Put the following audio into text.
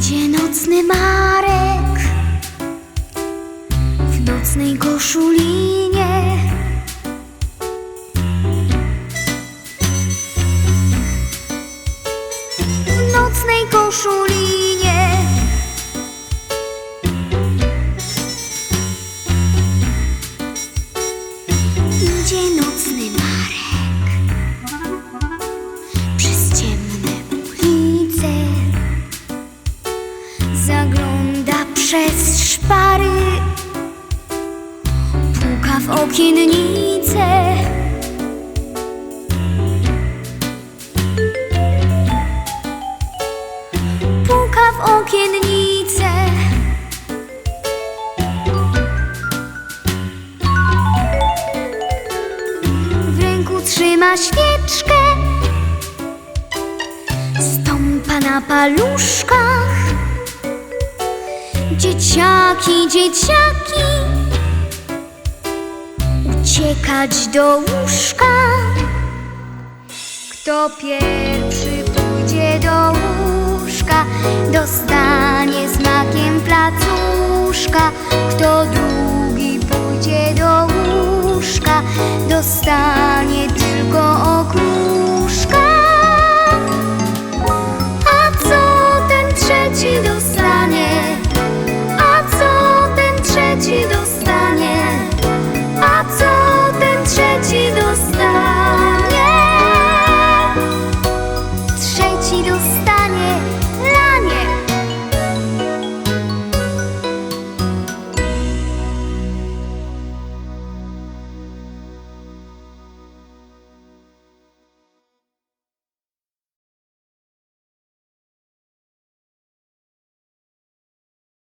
Idzie nocny Marek w nocnej koszulinie. W nocnej koszulinie. Zagląda przez szpary, puka w okiennice. Puka w okiennice. W ręku trzyma świeczkę, stąpa na paluszkach. Dzieciaki, dzieciaki, uciekać do łóżka. Kto pierwszy pójdzie do łóżka, dostanie smakiem placuszka. Kto drugi pójdzie do łóżka, dostanie